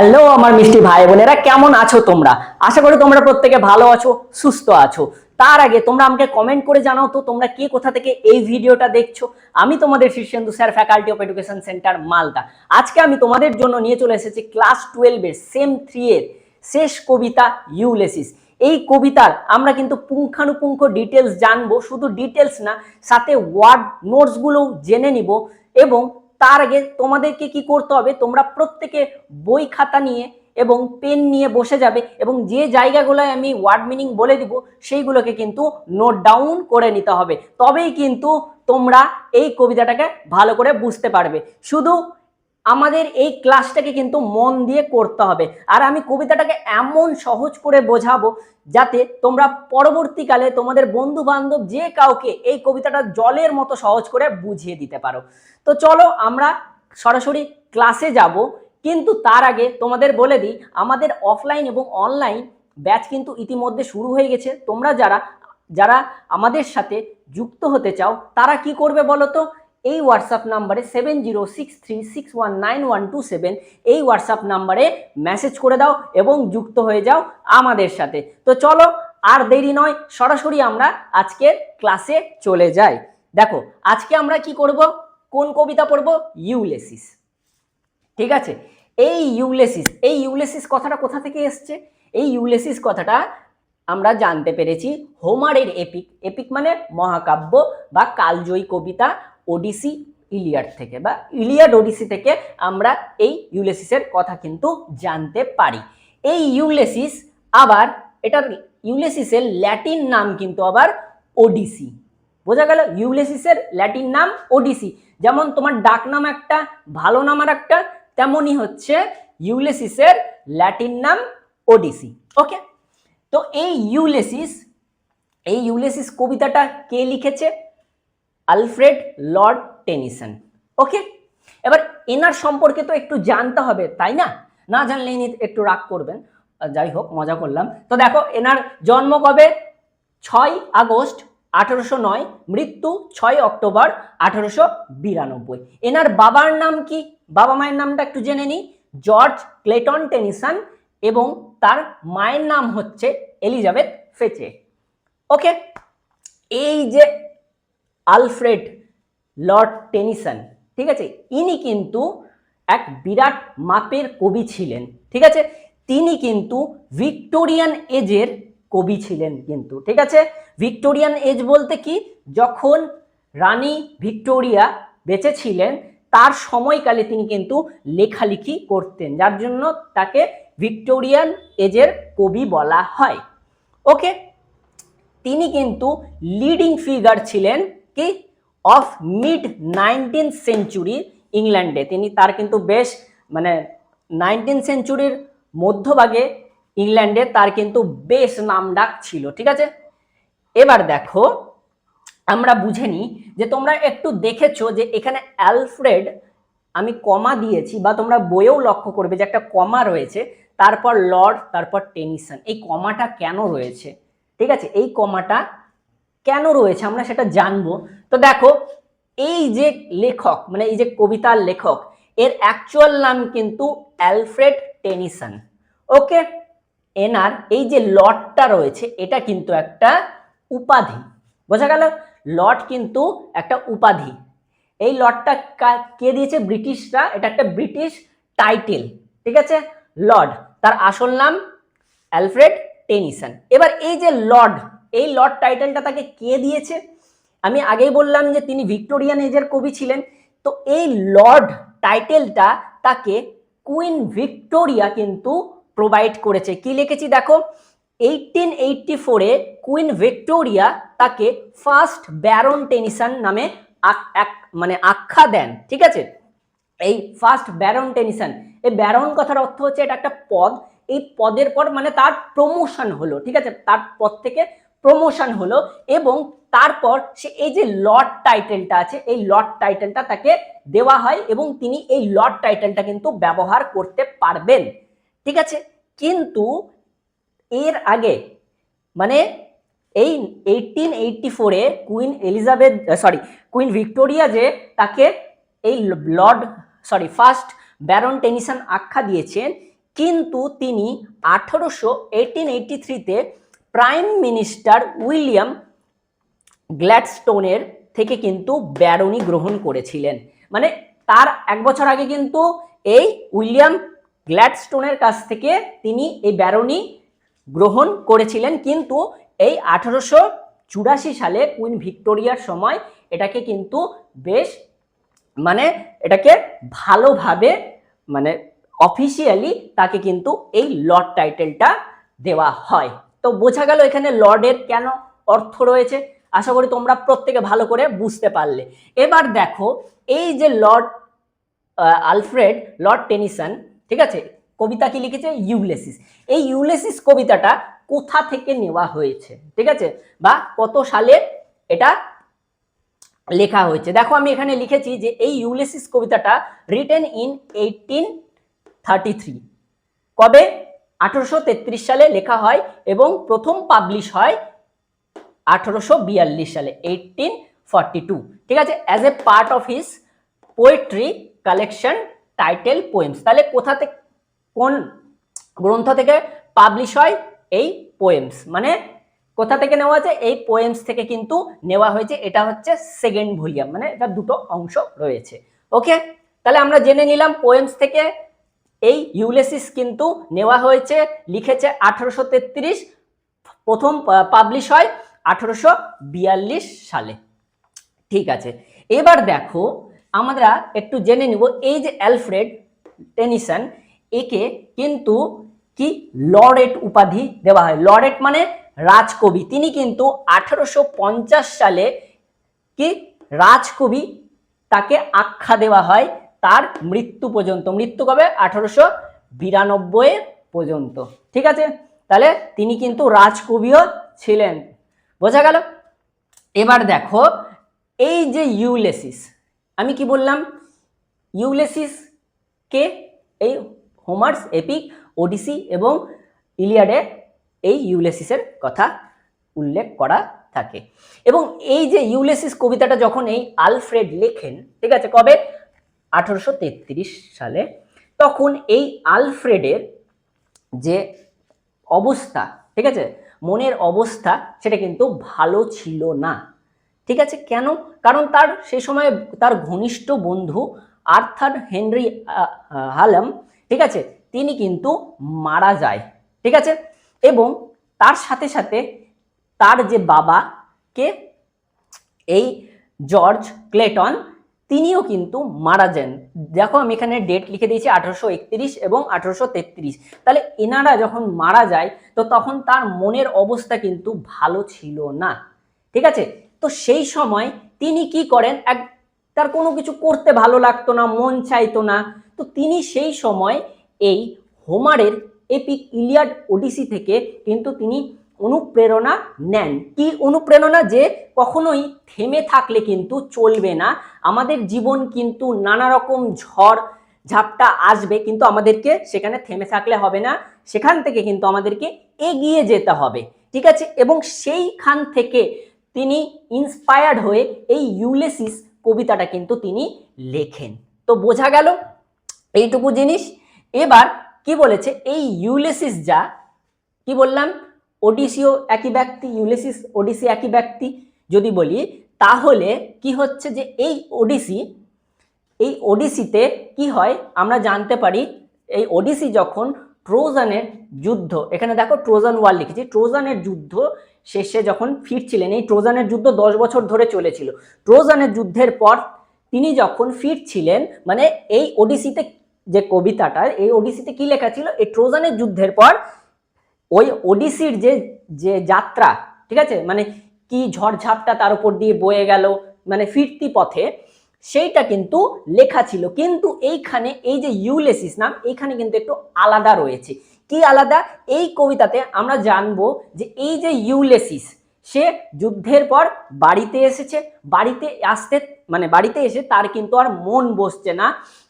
Hello আমার মিষ্টি ভাই বোনেরা, কেমন আছো তোমরা? আশা করি তোমরা প্রত্যেকে ভালো আছো, সুস্থ আছো। তার আগে তোমরা আমাকে কমেন্ট করে জানাও তো, তোমরা কে কোথা থেকে এই ভিডিওটা দেখছ? আমি তোমাদের Shirshendu sir faculty of education centre Malda. আজকে আমি তোমাদের জন্য নিয়ে চলে এসেছি ক্লাস টুয়েলভের সেম থ্রি এর শেষ কবিতা ইউলেসিস এই কবিতার আমরা কিন্তু পুঙ্খানুপুঙ্খ ডিটেলস জানব, শুধু ডিটেলস না, সাথে ওয়ার্ড নোটসগুলোও জেনে নিব এবং তার আগে তোমাদেরকে কি করতে হবে? তোমরা প্রত্যেকে বই খাতা নিয়ে এবং পেন নিয়ে বসে যাবে এবং যে জায়গাগুলোয় আমি ওয়ার্ড মিনিং বলে দিব, সেইগুলোকে কিন্তু নোট ডাউন করে নিতে হবে। তবেই কিন্তু তোমরা এই কবিতাটাকে ভালো করে বুঝতে পারবে। শুধু আমাদের এই ক্লাসটাকে কিন্তু মন দিয়ে করতে হবে। আর আমি কবিতাটাকে এমন সহজ করে বোঝাবো যাতে তোমরা পরবর্তীকালে তোমাদের বন্ধু বান্ধব যে কাউকে এই কবিতাটা জলের মতো সহজ করে বুঝিয়ে দিতে পারো। তো চলো আমরা সরাসরি ক্লাসে যাব। কিন্তু তার আগে তোমাদের বলে দিই, আমাদের অফলাইন এবং অনলাইন ব্যাচ কিন্তু ইতিমধ্যে শুরু হয়ে গেছে। তোমরা যারা যারা আমাদের সাথে যুক্ত হতে চাও, তারা কি করবে বলো তো? এই হোয়াটসঅ্যাপ নাম্বারে seven zero six three six one nine one two seven এই হোয়াটসঅ্যাপ নাম্বারে মেসেজ করে দাও এবং যুক্ত হয়ে যাও আমাদের সাথে। তো চলো, আর দেরি নয়, সরাসরি আমরা আজকের ক্লাসে চলে যাই। দেখো, আজকে আমরা কি করব? কোন কবিতা পড়ব? ইউলেসিস ঠিক আছে? এই ইউলেসিস এই ইউলেসিস কথাটা কোথা থেকে এসছে? এই ইউলেসিস কথাটা আমরা জানতে পেরেছি হোমারের এপিক এপিক মানে মহাকাব্য বা কালজয়ী কবিতা ওডিসি ইলিয়াড থেকে বা ইলিয়াড ওডিসি থেকে আমরা এই ইউলেসিসের কথা কিন্তু জানতে পারি। এই ইউলেসিস আবার এটার ইউলেসিসের ল্যাটিন নাম কিন্তু আবার ওডিসি বোঝা গেল ইউলেসিসের ল্যাটিন নাম ওডিসি যেমন তোমার ডাক নাম একটা, ভালো নাম আর একটা, তেমনই হচ্ছে ইউলেসিসের ল্যাটিন নাম ওডিসি ওকে? তো এই ইউলেসিস এই ইউলেসিস কবিতাটা কে লিখেছে? Alfred Lord Tennyson. ওকে? এবার এনার সম্পর্কে তো একটু জানতে হবে, তাই না? না জানলে ইনি একটু রাগ করবেন। যাই হোক, মজা করলাম। তো দেখো, এনার জন্ম কবে? ছয় আগস্ট আঠেরোশো নয়, মৃত্যু ছয় অক্টোবর আঠেরোশো বিরানব্বই। এনার বাবার নাম কি? বাবা মায়ের নামটা একটু জেনে নিই। জর্জ ক্লেটন টেনিসন এবং তার মায়ের নাম হচ্ছে এলিজাবেথ ফেচে। ওকে? এই যে আলফ্রেড লর্ড টেনিসন, ঠিক আছে? ইনি কিন্তু এক বিরাট মাপের কবি ছিলেন, ঠিক আছে? তিনি কিন্তু ভিক্টোরিয়ান এজের কবি ছিলেন কিন্তু, ঠিক আছে? ভিক্টোরিয়ান এজ বলতে কি? যখন রানী ভিক্টোরিয়া বেঁচে ছিলেন, তার সময়কালে তিনি কিন্তু লেখালেখি করতেন, যার জন্য তাকে ভিক্টোরিয়ান এজের কবি বলা হয়। ওকে? তিনি কিন্তু লিডিং ফিগার ছিলেন কি? অফ মিড নাইনটিন সেঞ্চুরি ইংল্যান্ডে তিনি তার কিন্তু বেশ মানে নাইনটিন সেঞ্চুরির মধ্যভাগে ইংল্যান্ডে তার কিন্তু বেশ নামডাক ছিল, ঠিক আছে? এবার দেখো, আমরা বুঝে নিই যে তোমরা একটু দেখেছ যে এখানে অ্যালফ্রেড আমি কমা দিয়েছি বা তোমরা বইয়েও লক্ষ্য করবে যে একটা কমা রয়েছে, তারপর লর্ড তারপর টেনিসন এই কমাটা কেন রয়েছে? ঠিক আছে? এই কমাটা কেন রয়েছে আমরা সেটা জানব। তো দেখো, এই যে লেখক মানে এই যে কবিতার লেখক, এর অ্যাকচুয়াল নাম কিন্তু অ্যালফ্রেড টেনিসন। ওকে? এনার এই যে লটটা রয়েছে, এটা কিন্তু একটা উপাধি। বোঝা গেল? লট কিন্তু একটা উপাধি। এই লটটা কে দিয়েছে? ব্রিটিশরা। এটা একটা ব্রিটিশ টাইটেল, ঠিক আছে? লর্ড, তার আসল নাম অ্যালফ্রেড টেনিসন। এবার এই যে লর্ড এই লর্ড টাইটেলটা তাকে কে দিয়েছে? আমি আগেই বললাম যে তিনি ভিক্টোরিয়ান এজের কবি ছিলেন। তো এই লর্ড টাইটেলটা তাকে কুইন ভিক্টোরিয়া কিন্তু প্রোভাইড করেছে। কি লিখেছি দেখো? এইটিন এইটটি ফোরে কুইন ভিক্টোরিয়া তাকে ফার্স্ট ব্যারন টেনিসন নামে মানে আখ্যা দেন, ঠিক আছে? এই ফার্স্ট ব্যারন টেনিসন, এই ব্যারন কথার অর্থ হচ্ছে এটা একটা পদ। এই পদের পর মানে তার প্রমোশন হলো, ঠিক আছে? তার পদ থেকে প্রমোশন হলো এবং তারপর সে এই যে লর্ড টাইটেলটা আছে, এই লর্ড টাইটেলটা তাকে দেওয়া হয় এবং তিনি এই লর্ড টাইটেলটা কিন্তু ব্যবহার করতে পারবেন। ঠিক আছে? কিন্তু এর আগে মানে এই এইটিন এইটটি ফোরে Queen Elizabeth sorry Queen Victoria যে তাকে এই Lord sorry first Baron Tennyson আখ্যা দিয়েছেন, কিন্তু তিনি আঠারোশো এইটিন এইটি থ্রিতে প্রাইম মিনিস্টার উইলিয়াম গ্ল্যাডস্টোনের থেকে কিন্তু ব্যারনি গ্রহণ করেছিলেন। মানে তার এক বছর আগে কিন্তু এই উইলিয়াম গ্ল্যাডস্টোনের কাছ থেকে তিনি এই ব্যারনি গ্রহণ করেছিলেন। কিন্তু এই আঠারোশো চুরাশি সালে কুইন ভিক্টোরিয়ার সময় এটাকে কিন্তু বেশ মানে এটাকে ভালোভাবে মানে অফিসিয়ালি তাকে কিন্তু এই লর্ড টাইটেলটা দেওয়া হয়। তো বোঝা গেল এখানে লর্ডের কেন অর্থ রয়েছে। আশা করি তোমরা প্রত্যেকে ভালো করে বুঝতে পারলে। এবার দেখো, এই যে লর্ড আলফ্রেড, লর্ড টেনিসন, ঠিক আছে, কবিতা কি লিখেছে? ইউলেসিস। এই ইউলেসিস কবিতাটা কোথা থেকে নেওয়া হয়েছে? ঠিক আছে? বা কত সালে এটা লেখা হয়েছে? দেখো, আমি এখানে লিখেছি যে এই ইউলেসিস কবিতাটা written in eighteen thirty three কবে? আঠারোশো সালে লেখা হয় এবং প্রথম পাবলিশ হয় আঠারোশো সালে এইটিন টু ঠিক আছে? As a part of his poetry collection title poems তাহলে কোথা থেকে কোন গ্রন্থ থেকে পাবলিশ হয়? এই পোয়েমস মানে কোথা থেকে নেওয়া হয়েছে? এই পোয়েমস থেকে কিন্তু নেওয়া হয়েছে। এটা হচ্ছে সেকেন্ড ভলিউম মানে এটা দুটো অংশ রয়েছে। ওকে তাহলে আমরা জেনে নিলাম পোয়েমস থেকে এই ইউলেসিস কিন্তু নেওয়া হয়েছে, লিখেছে আঠারোশো তেত্রিশ, প্রথম পাবলিশ হয় আঠারোশো বিয়াল্লিশ সালে। ঠিক আছে, এবার দেখো, আমরা একটু জেনে নিব এই যে অ্যালফ্রেড টেনিসন, একে কিন্তু কি লরেট উপাধি দেওয়া হয়? লরেট মানে রাজকবি। তিনি কিন্তু আঠারোশো পঞ্চাশ সালে কি রাজকবি তাকে আখ্যা দেওয়া হয়? তার মৃত্যু পর্যন্ত, মৃত্যু কবে? আঠারোশো বিরানব্বই পর্যন্ত। ঠিক আছে? তাহলে তিনি কিন্তু রাজকবিও ছিলেন। বোঝা গেল? এবার দেখো, এই যে ইউলেসিস, আমি কি বললাম? ইউলেসিস কে? এই হোমার্স, এপিক, ওডিসি এবং ইলিয়াডে এই ইউলেসিসের কথা উল্লেখ করা থাকে। এবং এই যে ইউলেসিস কবিতাটা যখন এই আলফ্রেড লেখেন, ঠিক আছে, কবে? আঠারোশো সালে তখন এই আলফ্রেডের যে অবস্থা, ঠিক আছে? মনের অবস্থা সেটা কিন্তু ভালো ছিল না। ঠিক আছে? কেন? কারণ তার সেই সময় তার ঘনিষ্ঠ বন্ধু আর্থার হেনরি হালাম, ঠিক আছে? তিনি কিন্তু মারা যায়, ঠিক আছে? এবং তার সাথে সাথে তার যে বাবা কে এই জর্জ ক্লেটন তিনিও কিন্তু মারা যান। দেখো আমি এখানে ডেট লিখে দিয়েছি আঠারোশো একত্রিশ এবং আঠারোশো তেত্রিশ। তাহলে এনারা যখন মারা যায়, তো তখন তার মনের অবস্থা কিন্তু ভালো ছিল না। ঠিক আছে? তো সেই সময় তিনি কি করেন? এক, তার কোনো কিছু করতে ভালো লাগতো না, মন চাইতো না। তো তিনি সেই সময় এই হোমারের এপিক ইলিয়াড ওডিসি থেকে কিন্তু তিনি অনুপ্রেরণা নেন। কি অনুপ্রেরণা যে কখনোই থেমে থাকলে কিন্তু চলবে না। আমাদের জীবন কিন্তু নানা রকম ঝড়, ঝাপটা আসবে কিন্তু আমাদেরকে সেখানে থেমে থাকলে হবে না। সেখান থেকে কিন্তু আমাদেরকে এগিয়ে যেতে হবে, ঠিক আছে? এবং সেইখান থেকে তিনি ইন্সপায়ার্ড হয়ে এই ইউলেসিস কবিতাটা কিন্তু তিনি লেখেন। তো বোঝা গেল এইটুকু জিনিস। এবার কি বলেছে? এই ইউলেসিস যা, কি বললাম? ওডিসিও একই ব্যক্তি, ইউলেসিস ওডিসি একই ব্যক্তি যদি বলি, তাহলে কি হচ্ছে যে এই ওডিসি, এই ওডিসিতে কি হয় আমরা জানতে পারি, এই ওডিসি যখন ট্রোজানের যুদ্ধ, এখানে দেখো ট্রোজান ওয়ার লিখেছি, ট্রোজানের যুদ্ধ শেষে যখন ফিরছিলেন, এই ট্রোজানের যুদ্ধ দশ বছর ধরে চলেছিল। ট্রোজানের যুদ্ধের পর তিনি যখন ফিরছিলেন মানে এই ওডিসিতে যে কবিতাটা, এই ওডিসিতে কি লেখা ছিল, এই ট্রোজানের যুদ্ধের পর ওই ওডিসির যে যে যাত্রা, ঠিক আছে? মানে কি ঝড়ঝাপটা তার উপর দিয়ে বয়ে গেল মানে ফিরতি পথে, সেইটা কিন্তু লেখা ছিল। কিন্তু এইখানে এই যে ইউলেসিস নাম, এইখানে কিন্তু একটু আলাদা রয়েছে। কি আলাদা? এই কবিতাতে আমরা জানব যে এই যে ইউলেসিস, সে যুদ্ধের পর বাড়িতে এসেছে। বাড়িতে আসতে মানে বাড়িতে এসে তার কিন্তু আর মন বসছে না।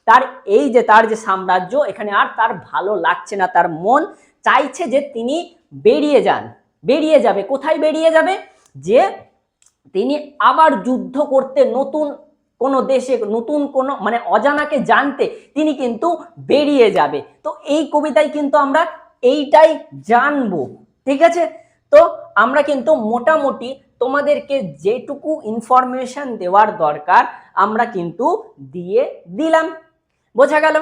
তার এই যে, তার যে সাম্রাজ্য, এখানে আর তার ভালো লাগছে না। তার মন চাইছে যে তিনি বেরিয়ে যান। বেরিয়ে যাবে। কোথায় বেরিয়ে যাবে? যে তিনি আবার যুদ্ধ করতে নতুন কোনো দেশে, নতুন কোনো মানে অজানাকে জানতে তিনি কিন্তু বেরিয়ে যাবে। তো এই কবিতায় কিন্তু আমরা এইটাই জানব। ঠিক আছে? তো আমরা কিন্তু মোটামুটি তোমাদেরকে যেটুকু ইনফরমেশন দেওয়ার দরকার, আমরা কিন্তু দিয়ে দিলাম। বোঝা গেল?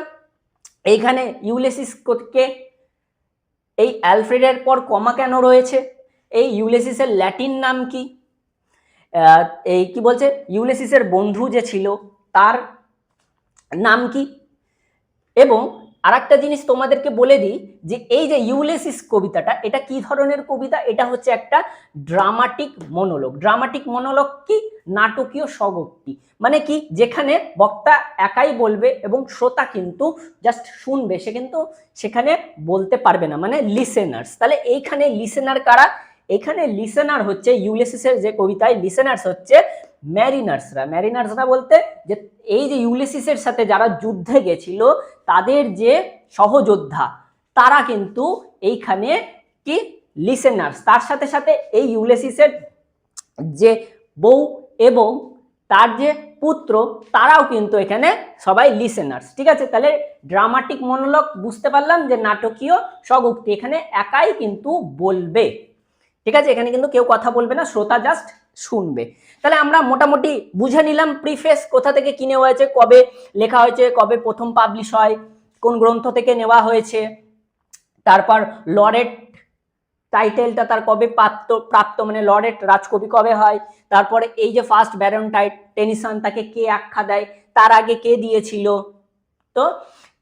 এইখানে ইউলেসিস ইউলেসিসকে এই অ্যালফ্রেডের পর কমা কেন রয়েছে? এই ইউলেসিসের ল্যাটিন নাম কি? এই কি বলছে? ইউলেসিসের বন্ধু যে ছিল, তার নাম কি? এবং আরেকটা জিনিস তোমাদেরকে বলে দিই যে এই যে ইউলেসিস কবিতাটা, এটা কি ধরনের কবিতা? এটা হচ্ছে একটা ড্রামাটিক মনোলগ ড্রামাটিক মনোলগ কি? নাটকীয় স্বগোক্তি মানে কি? যেখানে বক্তা একাই বলবে এবং শ্রোতা কিন্তু জাস্ট শুনবে। সে কিন্তু সেখানে বলতে পারবে না। মানে লিসেনার্স তাহলে এইখানে লিসেনার কারা? এখানে লিসেনার হচ্ছে, ইউলেসিসের যে কবিতায় লিসেনার্স হচ্ছে ম্যারিনার্সরা। ম্যারিনার্সরা বলতে যে এই যে ইউলিসিসের সাথে যারা যুদ্ধে গেছিল, তাদের যে সহযোদ্ধা, তারা কিন্তু এইখানে কি? লিসেনার্স। তার সাথে সাথে এই ইউলেসিসের যে বউ এবং তার যে পুত্র, তারাও কিন্তু এখানে সবাই লিসেনার্স। ঠিক আছে? তাহলে ড্রামাটিক মনোলগ বুঝতে পারলাম যে নাটকীয় স্বগুক্তি এখানে একাই কিন্তু বলবে। ঠিক আছে? এখানে কিন্তু কেউ কথা বলবে না। শ্রোতা জাস্ট শুনবে। তাহলে আমরা মোটামুটি বুঝে নিলাম প্রিফেস কোথা থেকে কিনে হয়েছে, কবে লেখা হয়েছে, কবে প্রথম পাবলিশ হয়, কোন গ্রন্থ থেকে নেওয়া হয়েছে, তারপর লরেট টাইটেলটা তার কবে প্রাপ্ত প্রাপ্ত মানে লরেট রাজকবি কবে হয়, তারপরে এই যে ফার্স্ট ব্যারন টাইট টেনিসন তাকে কে আখ্যা দেয়, তার আগে কে দিয়েছিল, তো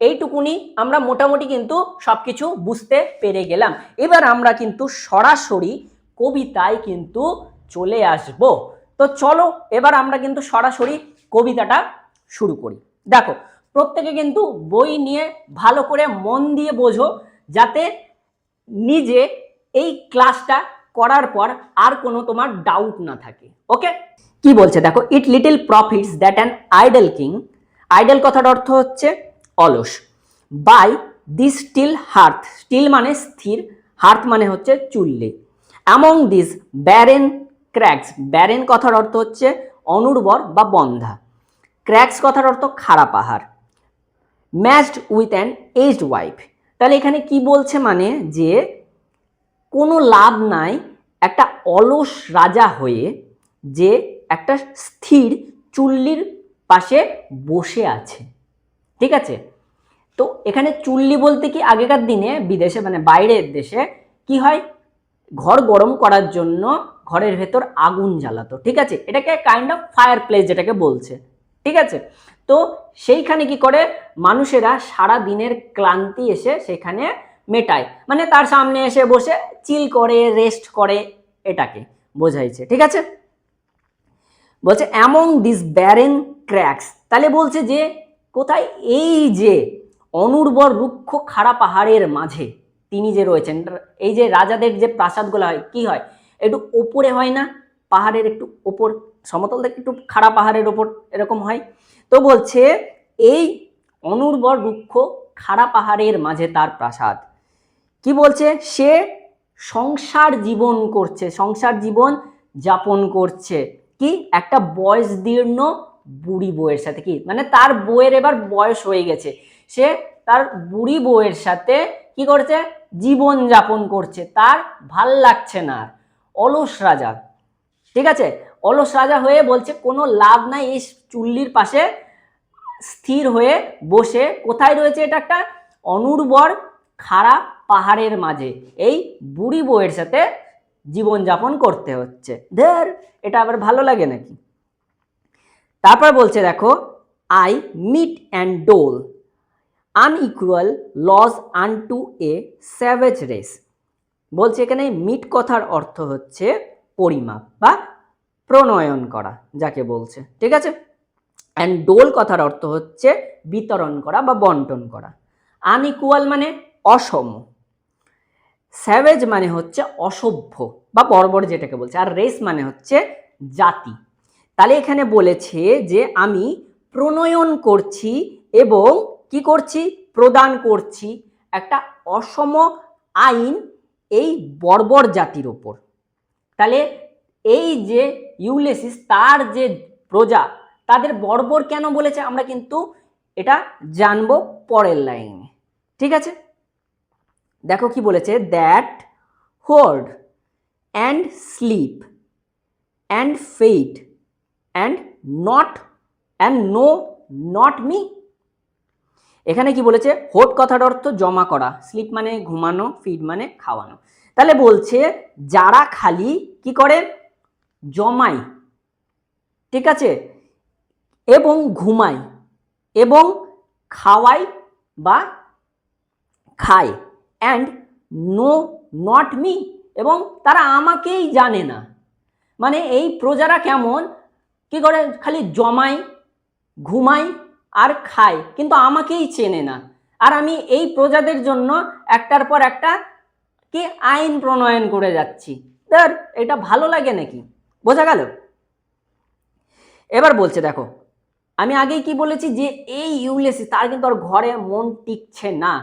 এইটুকুনি আমরা মোটামুটি কিন্তু সবকিছু বুঝতে পেরে গেলাম। এবার আমরা কিন্তু সরাসরি কবিতায় কিন্তু চলে আসব। তো চলো, এবার আমরা কিন্তু সরাসরি কবিতাটা শুরু করি। দেখো, প্রত্যেকে কিন্তু বই নিয়ে ভালো করে মন দিয়ে বোঝো, যাতে নিজে এই ক্লাসটা করার পর আর কোনো তোমার ডাউট না থাকে। ওকে কি বলছে? দেখো it little profits that an idle king idle কথার অর্থ হচ্ছে অলস। By this still hearth still মানে স্থির হার্থ মানে হচ্ছে চুল্লি। Among this barren crags barren কথার অর্থ হচ্ছে অনুর্বর বা বন্ধা। ক্র্যাক্স কথার অর্থ খারাপ পাহাড়। Matched with an aged wife. তাহলে এখানে কি বলছে মানে যে কোনো লাভ নাই একটা অলস রাজা হয়ে যে একটা স্থির চুল্লির পাশে বসে আছে। ঠিক আছে? তো এখানে চুল্লি বলতে কি আগেকার দিনে বিদেশে মানে বাইরের দেশে কি হয়? ঘর গরম করার জন্য ঘরের ভেতর আগুন জ্বালাতো, ঠিক আছে? এটাকে কাইন্ড অফ ফায়ার প্লেস যেটাকে বলছে, ঠিক আছে? তো সেইখানে কি করে? মানুষেরা সারা দিনের ক্লান্তি এসে সেখানে মেটায়। মানে তার সামনে এসে বসে চিল করে রেস্ট করে এটাকে, বোঝাইছে, ঠিক আছে? বলছে অ্যামং দিস ব্যারেন ক্র্যাক্স তাহলে বলছে যে, কোথায়? এই যে অনুর্বর রুক্ষ খাড়া পাহাড়ের মাঝে তিনি যে রয়েছেন, এই যে রাজাদের যে প্রাসাদগুলো হয়, কি হয়? একটু ওপরে হয় না, পাহাড়ের একটু ওপর সমতল থেকে একটু খাড়া পাহাড়ের ওপর এরকম হয়। তো বলছে, এই অনুর্বর রুক্ষ খাড়া পাহাড়ের মাঝে তার প্রাসাদ। কি বলছে? সে সংসার জীবন করছে, সংসার জীবন যাপন করছে। কি? একটা বয়স দীর্ণ বুড়ি বউয়ের সাথে কি? মানে তার বউয়ের এবার বয়স হয়ে গেছে। সে তার বুড়ি বউয়ের সাথে কি করছে? জীবন যাপন করছে। তার ভালো লাগছে না। অলস রাজা। ঠিক আছে? অলস রাজা হয়ে বলছে, কোনো লাভ নাই, এই চুল্লির পাশে স্থির হয়ে বসে। কোথায় রয়েছে এটা একটা? অনুর্বর খাড়া পাহাড়ের মাঝে। এই বুড়ি বউয়ের সাথে জীবনযাপন করতে হচ্ছে। ধর, এটা আবার ভালো লাগে নাকি? তারপর বলছে, দেখো I mete and dole unequal laws unto a savage race বলছে এখানে মিট কথার অর্থ হচ্ছে পরিমাপ বা প্রণয়ন করা, যাকে বলছে, ঠিক আছে? অ্যান্ড ডোল কথার অর্থ হচ্ছে বিতরণ করা বা বন্টন করা। আনইকুয়াল মানে অসম। স্যাভেজ মানে হচ্ছে অসভ্য বা বর্বর যেটাকে বলছে। আর রেস মানে হচ্ছে জাতি। তাহলে এখানে বলেছে যে আমি প্রণয়ন করছি এবং কি করছি? প্রদান করছি। একটা অসম আইন এই বর্বর জাতির ওপর। তাহলে এই যে ইউলেসিস, তার যে প্রজা, তাদের বর্বর কেন বলেছে আমরা কিন্তু এটা জানব পরের লাইনে। ঠিক আছে? দেখো কি বলেছে that hoard and sleep and feed and not and know not me এখানে কি বলেছে? হোট কথার অর্থ জমা করা, স্লিপ মানে ঘুমানো ফিড মানে খাওয়ানো। তাহলে বলছে, যারা খালি কি করে? জমায়। ঠিক আছে? এবং ঘুমায়। এবং খাওয়াই বা খায়। অ্যান্ড নো নট মি এবং তারা আমাকেই জানে না। মানে এই প্রজারা কেমন? কি করে? খালি জমায়, ঘুমায় আর খায়, কিন্তু আমাকেই চেনে না। আর আমি এই প্রজাদের জন্য একটার পর একটা কি আইন প্রণয়ন করে যাচ্ছি। তার এটা ভালো লাগে নাকি? বোঝা গেল? এবার বলছে, দেখো, আমি আগেই কি বলেছি যে এই ইউলেসি, তার কিন্তু ওর ঘরে মন টিকছে না।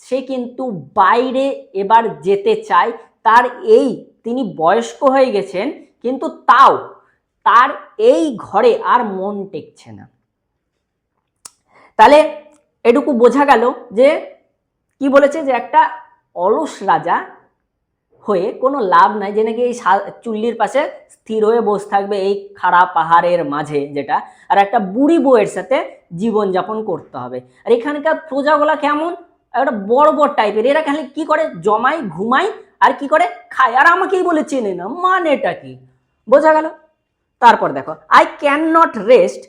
সে কিন্তু বাইরে এবার যেতে চায়। তার এই, তিনি বয়স্ক হয়ে গেছেন, কিন্তু তাও তার এই ঘরে আর মন টেকছে না। তাহলে এটুকু বোঝা গেল যে কি বলেছে যে একটা অলস রাজা হয়ে কোনো লাভ নাই, যে নাকি এই চুল্লির পাশে স্থির হয়ে বসে থাকবে এই খাড়া পাহাড়ের মাঝে যেটা, আর একটা বুড়ি বউয়ের সাথে জীবনযাপন করতে হবে। আর এখানকার প্রজাগুলা কেমন? একটা বড় বড় টাইপের। এরা খালি কি করে? জমায়, ঘুমায়, আর কি করে? খায়। আর আমাকেই বলে চেনে না, মানেটা কি? বোঝা গেল? তারপর দেখো I can not rest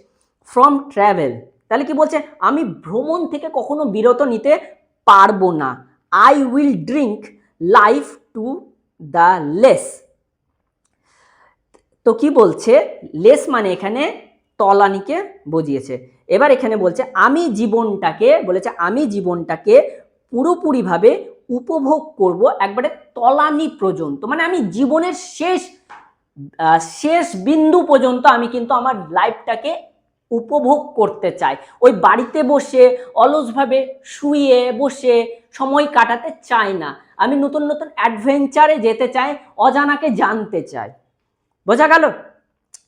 from travel তাহলে কি বলছে আমি ভ্রমণ থেকে কখনো বিরত নিতে পারব না। I will drink life to the lees তো কি বলছে? লেস মানে এখানে তলানিকে বুঝিয়েছে। এবার এখানে বলছে, আমি জীবনটাকে, বলেছে, আমি জীবনটাকে পুরোপুরিভাবে উপভোগ করব একবারে তলানি পর্যন্ত। মানে আমি জীবনের শেষ শেষ বিন্দু পর্যন্ত আমি কিন্তু আমার লাইফটাকে উপভোগ করতে চাই ওই বাড়িতে বসে, অলসভাবে শুয়ে বসে সময় কাটাতে চাই না। আমি নতুন নতুন অ্যাডভেঞ্চারে যেতে চাই, অজানাকে জানতে চাই। বোঝা গেল?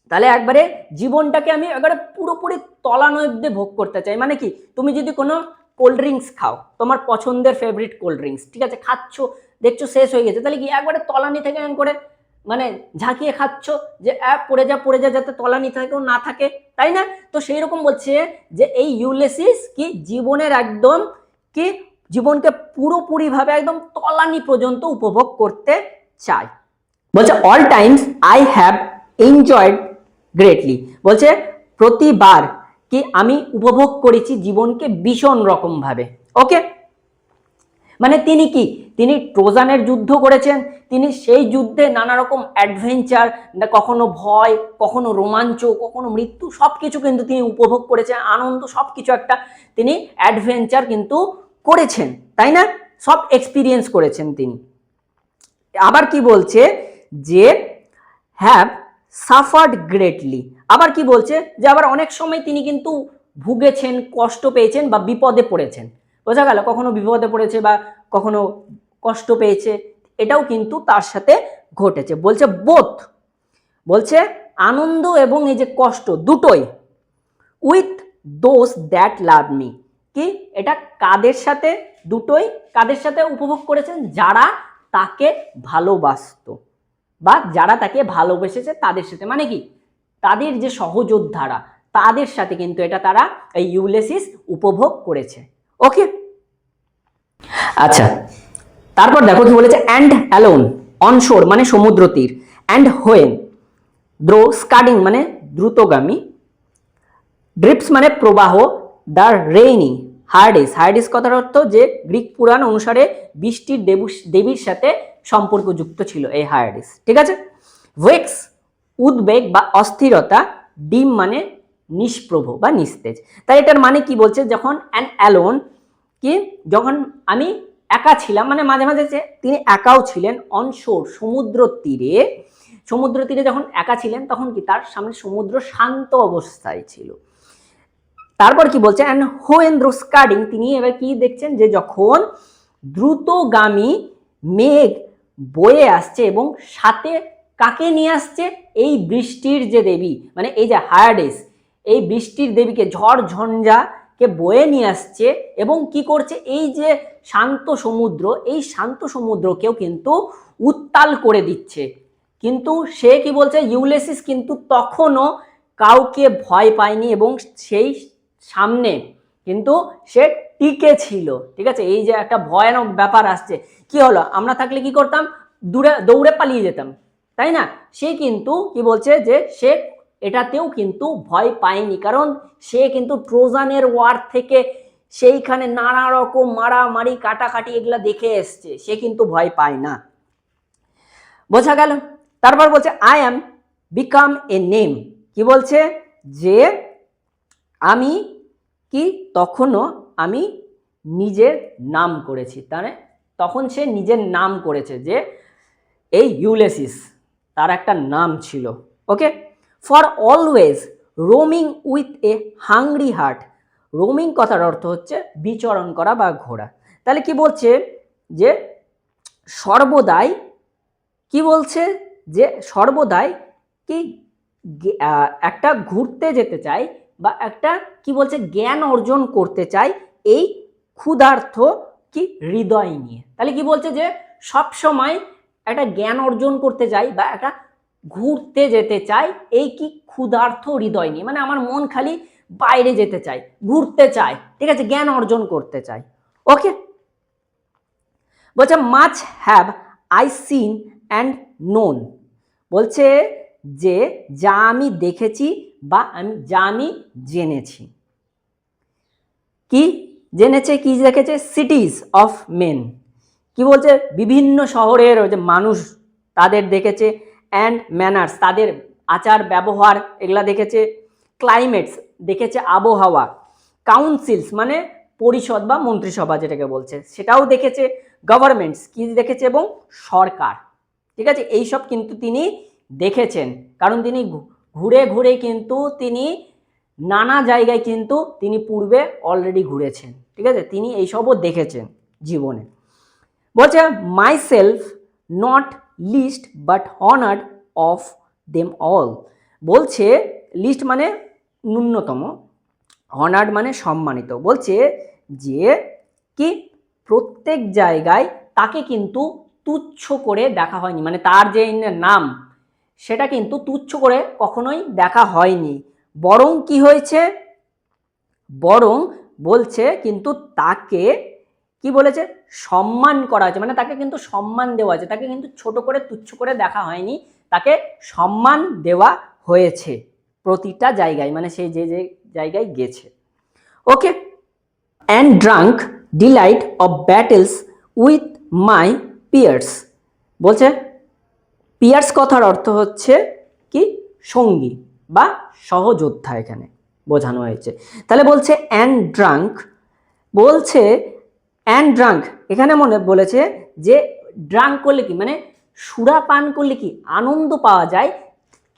তাহলে একবারে জীবনটাকে আমি একবারে পুরোপুরি তলানব্দে ভোগ করতে চাই। মানে কি? তুমি যদি কোনো কোল্ড ড্রিঙ্কস খাও, তোমার পছন্দের ফেভারিট কোল্ড ড্রিঙ্কস ঠিক আছে? খাচ্ছ, দেখছ শেষ হয়ে গেছে, তাহলে কি একবারে তলানি থেকে করে মানে ঝাঁকিয়ে খাচ্ছ যে অ্যাপ পড়ে যা পড়ে যা, যাতে তলানি থেকেও না থাকে, তাই না? তো সেই রকম বলছে যে, এই ইউলেসিস কি জীবনের একদম, কি জীবনকে পুরোপুরিভাবে একদম তলানি পর্যন্ত উপভোগ করতে চায়। বলছে all times I have enjoyed greatly বলছে, প্রতিবার কি আমি উপভোগ করেছি জীবনকে ভীষণ রকমভাবে। ওকে মানে তিনি কি? তিনি ট্রোজানের যুদ্ধ করেছেন। তিনি সেই যুদ্ধে নানা রকম অ্যাডভেঞ্চার কখনো ভয়, কখনো রোমাঞ্চ, কখনো মৃত্যু সব কিছু কিন্তু তিনি উপভোগ করেছেন। আনন্দ সব কিছু একটা তিনি অ্যাডভেঞ্চার কিন্তু করেছেন, তাই না? সব এক্সপিরিয়েন্স করেছেন তিনি। আবার কি বলছে যে হ্যাভ সাফার্ড গ্রেটলি আবার কি বলছে যে, আবার অনেক সময় তিনি কিন্তু ভুগেছেন, কষ্ট পেয়েছেন বা বিপদে পড়েছেন। বোঝা গেল কখনো বিপদে পড়েছে বা কখনো কষ্ট পেয়েছে। এটাও কিন্তু তার সাথে ঘটেছে। বলছে বোধ বলছে আনন্দ এবং এই যে কষ্ট দুটোই with those that love me কি? এটা কাদের সাথে? দুটোই কাদের সাথে উপভোগ করেছেন? যারা তাকে ভালোবাসতো বা যারা তাকে ভালোবেসেছে তাদের সাথে। মানে কি? তাদের যে সহযোদ্ধারা, তাদের সাথে কিন্তু এটা তারা এই ইউলেসিস উপভোগ করেছে। ওকে আচ্ছা তারপর দেখো কি বলেছে অ্যান্ড অ্যালোন অনশোর মানে সমুদ্র তীর। অ্যান্ড হোয়েন দ্রো স্কাডিং মানে দ্রুতগামী। ড্রিপস মানে প্রবাহ। দ্য রেইনি হার্ডিস হার্ডিস কথার অর্থ যে গ্রিক পুরাণ অনুসারে বৃষ্টির দেবু, দেবীর সাথে সম্পর্কযুক্ত ছিল, এই হার্ডিস ঠিক আছে? ওয়েক্স উদ্বেগ বা অস্থিরতা, ডিম মানে নিষ্প্রভ বা নিস্তেজ। তাই এটার মানে কি বলছে? যখন অ্যান অ্যালোন কি? যখন আমি একা ছিলাম মানে মাঝে মাঝে যে তিনি একাও ছিলেন অনশোর সমুদ্র তীরে। সমুদ্র তীরে যখন একা ছিলেন, তখন কি তার সামনে সমুদ্র শান্ত অবস্থায় ছিল। তারপর কি বলছে? অ্যান্ড হোয়েন্দ্র স্কাডিং তিনি এবার কি দেখছেন? যে যখন দ্রুতগামী মেঘ বয়ে আসছে এবং সাথে কাকে নিয়ে আসছে? এই বৃষ্টির যে দেবী মানে এই যে হায়াডেস, এই বৃষ্টির দেবীকে ঝড় ঝঞ্ঝাকে বয়ে নিয়ে আসছে এবং কি করছে? এই যে শান্ত সমুদ্র, এই শান্ত সমুদ্রকেও কিন্তু উত্তাল করে দিচ্ছে। কিন্তু সে কি বলছে? ইউলেসিস কিন্তু তখনও কাউকে ভয় পায়নি এবং সেই সামনে কিন্তু সে টিকে ছিল। ঠিক আছে? এই যে একটা ভয়ানক ব্যাপার আসছে। কি হলো? আমরা থাকলে কি করতাম? দূরে, দৌড়ে পালিয়ে যেতাম। তাই না? সে কিন্তু কি বলছে যে সে এটাতেও কিন্তু ভয় পায়নি। কারণ সে কিন্তু ট্রোজানের ওয়ার থেকে সেইখানে নানা রকম মারামারি, কাটাকাটি এগুলো দেখে এসছে। সে কিন্তু ভয় পায় না। বোঝা গেল? তারপর বলছে I am become a name কি বলছে? যে আমি কি তখনও আমি নিজের নাম করেছি। তাহলে তখন সে নিজের নাম করেছে যে এই ইউলেসিস, তার একটা নাম ছিল। Okay? For always roaming with a hungry heart. Roaming কথার অর্থ হচ্ছে বিচরণ করা বা ঘোরা। তাহলে কি বলছে? যে সর্বদাই কি বলছে? যে সর্বদাই কি একটা ঘুরতে যেতে চাই বা একটা কি বলছে? জ্ঞান অর্জন করতে চাই এই ক্ষুধার্থ কি হৃদয় নিয়ে। তাহলে কি বলছে? যে সব সময় একটা জ্ঞান অর্জন করতে চাই বা একটা ঘুরতে যেতে চাই, এই কি ক্ষুধার্থ হৃদয় নিয়ে? মানে আমার মন খালি বাইরে যেতে চাই ঘুরতে চাই ঠিক আছে, জ্ঞান অর্জন করতে চাই ওকে বলছে much have I seen and known বলছে যে, যা আমি দেখেছি বা আমি, যা আমি জেনেছি। কি জেনেছে, কি দেখেছে? সিটিজ অফ মেন কি বলছে? বিভিন্ন শহরের যে মানুষ তাদের দেখেছে অ্যান্ড ম্যানার্স তাদের আচার, ব্যবহার, এগুলা দেখেছে ক্লাইমেটস দেখেছে আবহাওয়া কাউন্সিলস মানে পরিষদ বা মন্ত্রিসভা যেটাকে বলছে, সেটাও দেখেছে গভর্নমেন্টস কি দেখেছে এবং সরকার, ঠিক আছে? এইসব কিন্তু তিনি দেখেছেন, কারণ তিনি ঘুরে ঘুরে কিন্তু তিনি নানা জায়গায় কিন্তু তিনি পূর্বে অলরেডি ঘুরেছেন, ঠিক আছে? তিনি এইসবও দেখেছেন জীবনে। বলছে myself not least but honoured of them all বলছে লিস্ট মানে ন্যূনতম অনার্ড মানে সম্মানিত। বলছে যে কি প্রত্যেক জায়গায় তাকে কিন্তু তুচ্ছ করে দেখা হয়নি মানে তার যে নাম, সেটা কিন্তু তুচ্ছ করে কখনোই দেখা হয়নি। বরং কি হয়েছে? বরং বলছে কিন্তু তাকে, কি বলেছে? সম্মান করা হয়েছে মানে তাকে কিন্তু সম্মান দেওয়া হয়েছে, তাকে কিন্তু ছোট করে তুচ্ছ করে দেখা হয়নি, তাকে সম্মান দেওয়া হয়েছে প্রতিটা জায়গায় মানে সে যে যে জায়গায় গেছে। Okay and drunk delight of battles with my peers বলছে পিয়ার্স কথার অর্থ হচ্ছে কি? সঙ্গী বা সহযোদ্ধা এখানে বোঝানো হয়েছে। তাহলে বলছে অ্যান্ড ড্রাঙ্ক বলছে অ্যান্ড ড্রাঙ্ক এখানে মনে বলেছে যে ড্রাঙ্ক করলে কি? মানে সুরা পান করলে কি? আনন্দ পাওয়া যায়।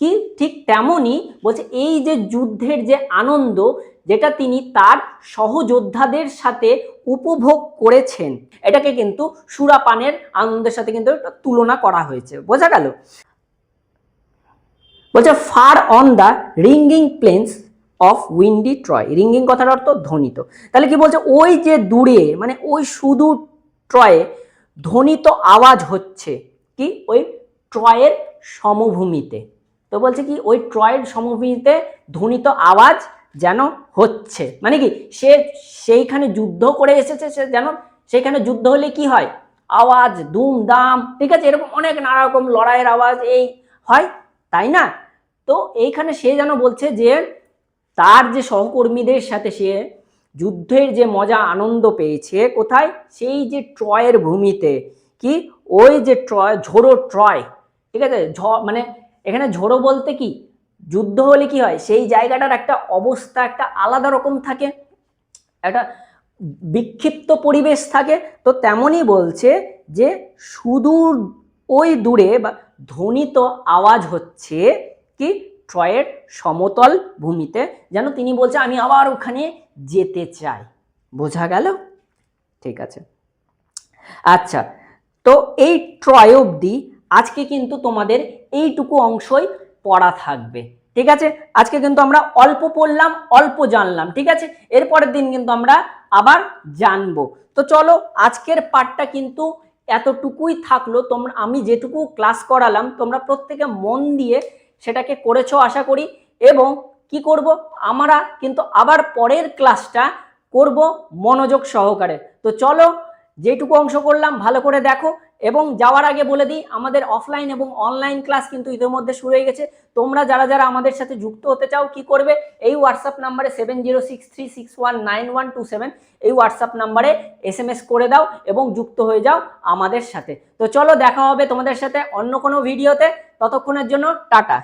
কি? ঠিক তেমনই বলছে এই যে যুদ্ধের যে আনন্দ, যেটা তিনি তার সহযোদ্ধাদের সাথে উপভোগ করেছেন, এটাকে কিন্তু সুরাপানের আনন্দের সাথে কিন্তু তুলনা করা হয়েছে। বোঝা গেল? বলছে far on the ringing plains of windy Troy ringing কথার অর্থ ধ্বনিত। তাহলে কি বলছে? ওই যে দূরে মানে ওই সুদূর ট্রয়ে ধ্বনিত আওয়াজ হচ্ছে কি? ওই ট্রয়ের সমভূমিতে। তো বলছে কি? ওই ট্রয়ের সমভূমিতে ধ্বনিত আওয়াজ যেন হচ্ছে। মানে কি? সে সেইখানে যুদ্ধ করে এসেছে, সে যেন সেইখানে যুদ্ধ হলে কি হয়? আওয়াজ দুম দাম ঠিক আছে? এরকম অনেক নানা রকম লড়াইয়ের আওয়াজ এই হয়, তাই না? তো এইখানে সে যেন বলছে যে তার যে সহকর্মীদের সাথে সে যুদ্ধের যে মজা, আনন্দ পেয়েছে কোথায়? সেই যে ট্রয়ের ভূমিতে। কি? ওই যে ট্রয়, ঝোড়ো ট্রয়। ঠিক আছে? ঝ মানে এখানে ঝোড়ো বলতে কি? যুদ্ধ হলে কি হয়? সেই জায়গাটার একটা অবস্থা, একটা আলাদা রকম থাকে। একটা বিক্ষিপ্ত পরিবেশ থাকে। তো তেমনই বলছে যে সুদূর ওই দূরে বা ধ্বনিত আওয়াজ হচ্ছে কি? ট্রয়ের সমতল ভূমিতে, যেন তিনি বলছে, আমি আবার ওখানে যেতে চাই। বোঝা গেল? ঠিক আছে। আচ্ছা তো এই ট্রয় অবধি আজকে কিন্তু তোমাদের এইটুকু অংশই পড়া থাকবে। ঠিক আছে? আজকে কিন্তু আমরা অল্প পড়লাম, অল্প জানলাম, ঠিক আছে? এরপরের দিন কিন্তু আমরা আবার জানব। তো চলো, আজকের পার্টটা কিন্তু এতটুকুই থাকল তোমরা আমি যেটুকু ক্লাস করালাম, তোমরা প্রত্যেকে মন দিয়ে সেটাকে করেছ আশা করি। এবং কি করব? আমরা কিন্তু আবার পরের ক্লাসটা করব মনোযোগ সহকারে। তো চলো, যেটুকু অংশ করলাম ভালো করে দেখো। এবং যাওয়ার আগে বলে দিই, আমাদের অফলাইন এবং অনলাইন ক্লাস কিন্তু ইতিমধ্যে শুরু হয়ে গেছে। তোমরা যারা যারা আমাদের সাথে যুক্ত হতে চাও, কি করবে? এই হোয়াটসঅ্যাপ নাম্বারে seven zero six three six one nine one two seven এই হোয়াটসঅ্যাপ নাম্বারে এস এম এস করে দাও এবং যুক্ত হয়ে যাও আমাদের সাথে। তো চলো, দেখা হবে তোমাদের সাথে অন্য কোনো ভিডিওতে ততক্ষণের জন্য টাটা।